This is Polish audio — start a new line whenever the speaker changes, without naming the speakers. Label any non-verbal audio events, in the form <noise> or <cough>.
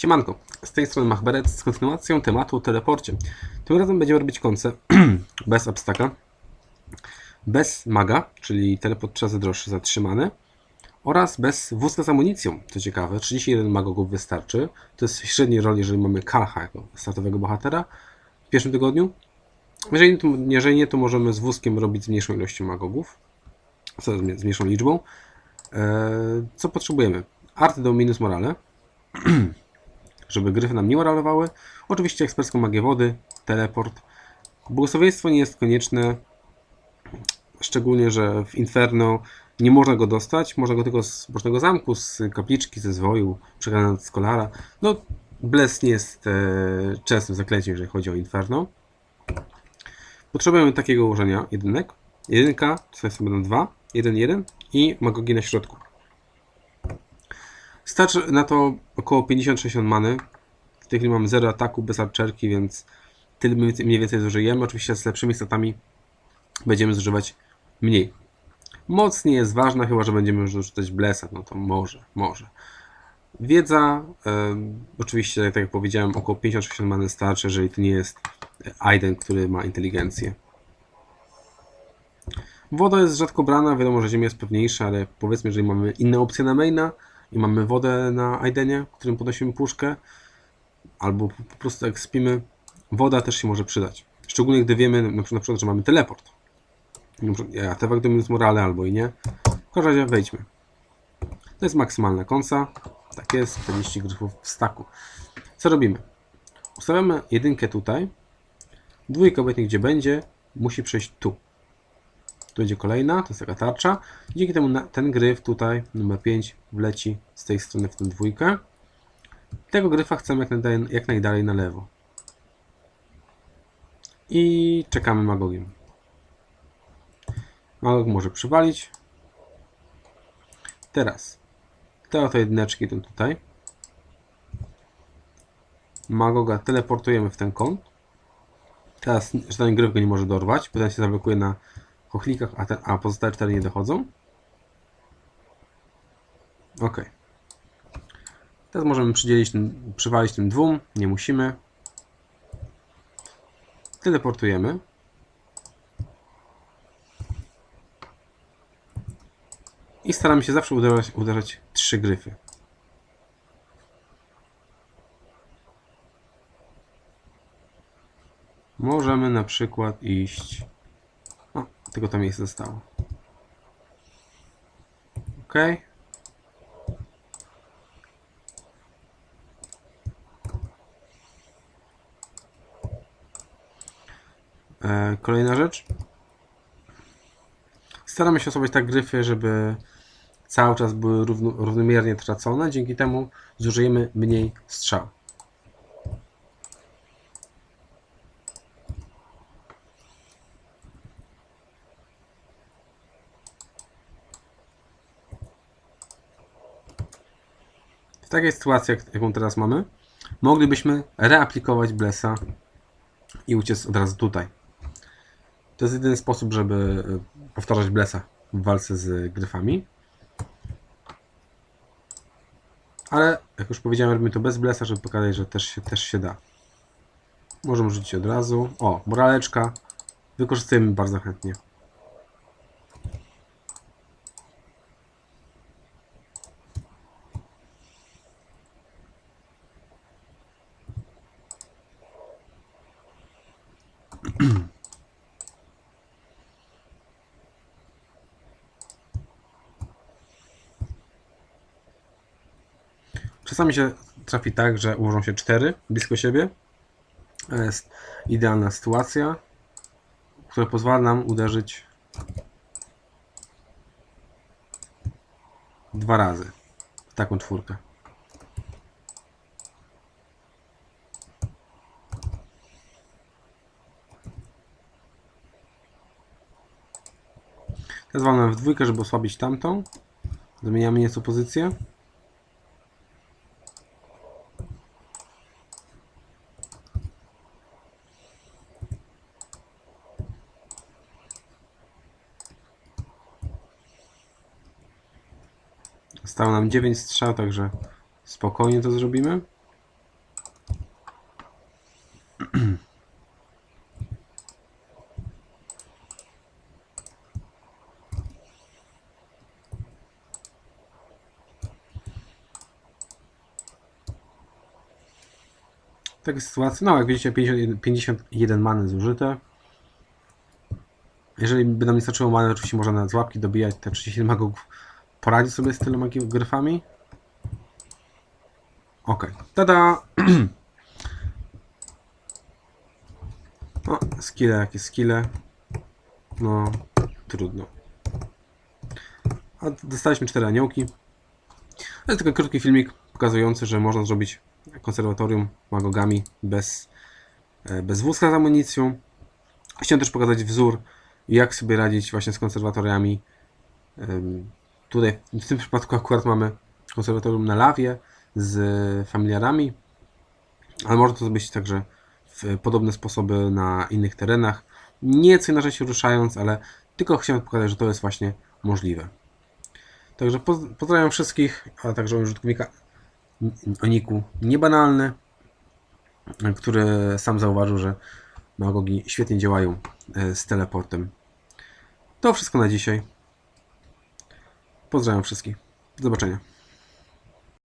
Siemanko, z tej strony Machberet z kontynuacją tematu o teleporcie. Tym razem będziemy robić konce <clears throat> bez abstaka, bez maga, czyli teleport 3 razy droższy zatrzymany oraz bez wózka z amunicją. Co ciekawe, 31 magogów wystarczy. To jest średni rol, jeżeli mamy Kalha jako startowego bohatera w pierwszym tygodniu. Jeżeli, to- jeżeli nie, to możemy z wózkiem robić z mniejszą ilością magogów, z mniejszą liczbą. Eee, Co potrzebujemy? Art do minus morale, <clears throat> żeby gryfy nam nie moralowały. Oczywiście ekspercką magię wody, teleport. Błogosławieństwo nie jest konieczne, szczególnie, że w Inferno nie można go dostać. Można go tylko z bocznego zamku, z kapliczki, ze zwoju, przegrana z Kolara. No, Bless nie jest e, częstym zaklęciem, jeżeli chodzi o Inferno. Potrzebujemy takiego ułożenia jedynek. Jedynka, to jest będą dwa, jeden, jeden i magogi na środku. Starczy na to około 50-60 many. W tej chwili mamy 0 ataku bez archerki, więc tyle mniej więcej- zużyjemy. Oczywiście z lepszymi statami będziemy zużywać mniej. Moc nie jest ważna, chyba że będziemy już rzucać blesa, no to może, może. Wiedza, oczywiście, tak jak powiedziałem, około 50-60 many starczy, jeżeli to nie jest Aiden, który ma inteligencję. Woda jest rzadko brana, wiadomo, że ziemia jest pewniejsza, ale powiedzmy, jeżeli mamy inne opcje na maina i mamy wodę na Aidenie, którym podnosimy puszkę, albo po prostu jak spimy, woda też się może przydać. Szczególnie gdy wiemy na przykład, na przykład że mamy teleport. Na przykład Artefakt minus morale albo i nie. W każdym razie wejdźmy. To jest maksymalna konsa. Tak jest, 40 gryfów w staku. Co robimy? Ustawiamy jedynkę tutaj. Dwójka obecnie gdzie będzie, musi przejść tu. Tu będzie kolejna, to jest taka tarcza. Dzięki temu na, ten gryf tutaj, numer 5, wleci z tej strony w tę dwójkę. Tego gryfa chcemy jak najdalej, jak najdalej na lewo. I czekamy magogiem. Magog może przywalić. Teraz te oto jedyneczki idą tutaj. Magoga teleportujemy w ten kąt. Teraz że ten gryf go nie może dorwać, bo ten się zablokuje na chochlikach, a, ten, a pozostałe cztery nie dochodzą. Ok. Teraz możemy przydzielić tym, przywalić tym dwóm, nie musimy. Teleportujemy. I staramy się zawsze uderzać, uderzać trzy gryfy. Możemy na przykład iść. Tylko to miejsce zostało. Ok. E, kolejna rzecz. Staramy się osobić tak gryfy, żeby cały czas były równo, równomiernie tracone. Dzięki temu zużyjemy mniej strzał. Takiej sytuacji, jak, jaką teraz mamy, moglibyśmy reaplikować Blessa i uciec od razu tutaj. To jest jedyny sposób, żeby e, powtarzać Blessa w walce z gryfami. Ale, jak już powiedziałem, robimy to bez Blessa, żeby pokazać, że też się, też się da. Możemy rzucić od razu. O, moraleczka. Wykorzystujemy bardzo chętnie. <clears throat> Czasami się trafi tak, że ułożą się cztery blisko siebie. To jest idealna sytuacja, która pozwala nam uderzyć dwa razy w taką czwórkę. Teraz walnę w dwójkę, żeby osłabić tamtą. Zmieniamy nieco pozycję. Zostało nam 9 strzał, także spokojnie to zrobimy. Takie sytuacje, no jak widzicie 51, 51 many zużyte. Jeżeli by nam nie starczyło many, oczywiście można z łapki dobijać te 37 magów. Poradzi sobie z tyloma gryfami. Ok, tada! <clears throat> No, skille jakie skille. No, trudno. A dostaliśmy cztery aniołki. To jest tylko krótki filmik pokazujący, że można zrobić konserwatorium magogami bez, e, bez wózka z amunicją. Chciałem też pokazać wzór, jak sobie radzić właśnie z konserwatoriami. Tutaj w tym przypadku akurat mamy konserwatorium na lawie z familiarami, ale można to zrobić także w podobne sposoby na innych terenach. Nieco inaczej się ruszając, ale tylko chciałem pokazać, że to jest właśnie możliwe. Także poz- pozdrawiam wszystkich, a także użytkownika o niku niebanalny, który sam zauważył, że magogi świetnie działają e, z teleportem. To wszystko na dzisiaj. Pozdrawiam wszystkich. Do zobaczenia.